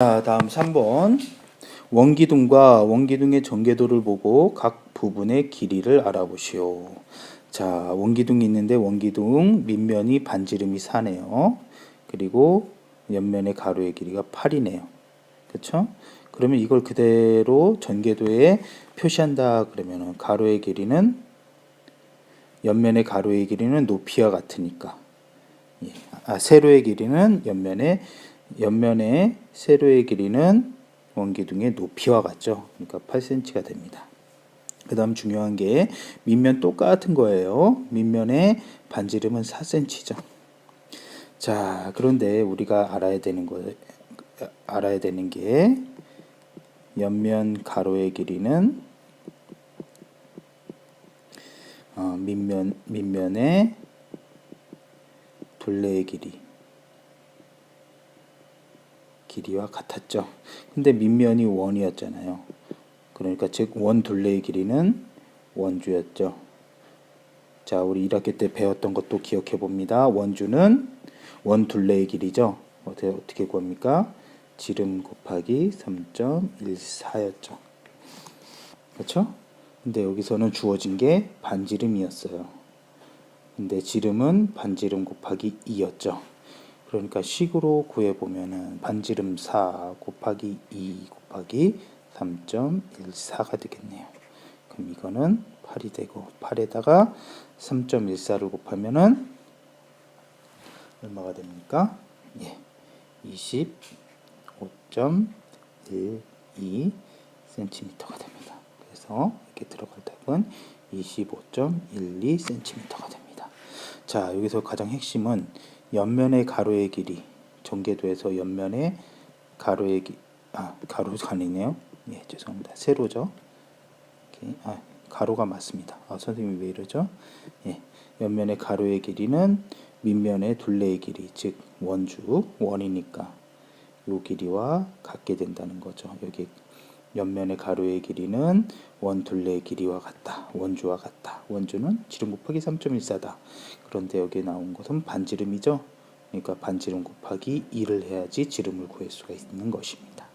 자, 다음 3번. 원기둥과 원기둥의 전개도를 보고 각 부분의 길이를 알아보시오. 자, 원기둥이 있는데 원기둥 밑면이 반지름이 4네요. 그리고 옆면의 가로의 길이가 8이네요. 그렇죠? 그러면 이걸 그대로 전개도에 표시한다 그러면은 가로의 길이는 옆면의 가로의 길이는 높이와 같으니까 예. 아, 세로의 길이는 옆면의 옆면의 세로의 길이는 원기둥의 높이와 같죠. 그러니까 8cm가 됩니다. 그 다음 중요한 게 밑면 똑같은 거예요. 밑면의 반지름은 4cm죠. 자, 그런데 우리가 알아야 되는 거 알아야 되는 게 옆면 가로의 길이는 어, 밑면 밑면의 둘레의 길이 길이와 같았죠. 근데 밑면이 원이었잖아요. 그러니까 즉 원 둘레의 길이는 원주였죠. 자, 우리 1학기 때 배웠던 것도 기억해 봅니다. 원주는 원 둘레의 길이죠. 어떻게 어떻게 구합니까? 지름 곱하기 3.14였죠. 그렇죠? 근데 여기서는 주어진 게 반지름이었어요. 근데 지름은 반지름 곱하기 2였죠. 그러니까 식으로 구해보면은 반지름 4 곱하기 2 곱하기 3.14가 되겠네요. 그럼 이거는 8이 되고 8에다가 3.14를 곱하면은 얼마가 됩니까? 예. 25.12cm가 됩니다. 그래서 이렇게 들어갈 답은 25.12cm가 됩니다. 자, 여기서 가장 핵심은 옆면의 가로의 길이 전개도에서 옆면의 가로의 기, 아 가로가 아니네요. 예, 죄송합니다. 세로죠. 이렇게, 아 가로가 맞습니다. 아 선생님이 왜 이러죠? 예, 옆면의 가로의 길이는 밑면의 둘레의 길이 즉 원주 원이니까 요 길이와 같게 된다는 거죠. 여기 옆면의 가로의 길이는 원 둘레의 길이와 같다. 원주와 같다. 원주는 지름 곱하기 3.14다. 그런데 여기 나온 것은 반지름이죠. 그러니까 반지름 곱하기 2를 해야지 지름을 구할 수가 있는 것입니다.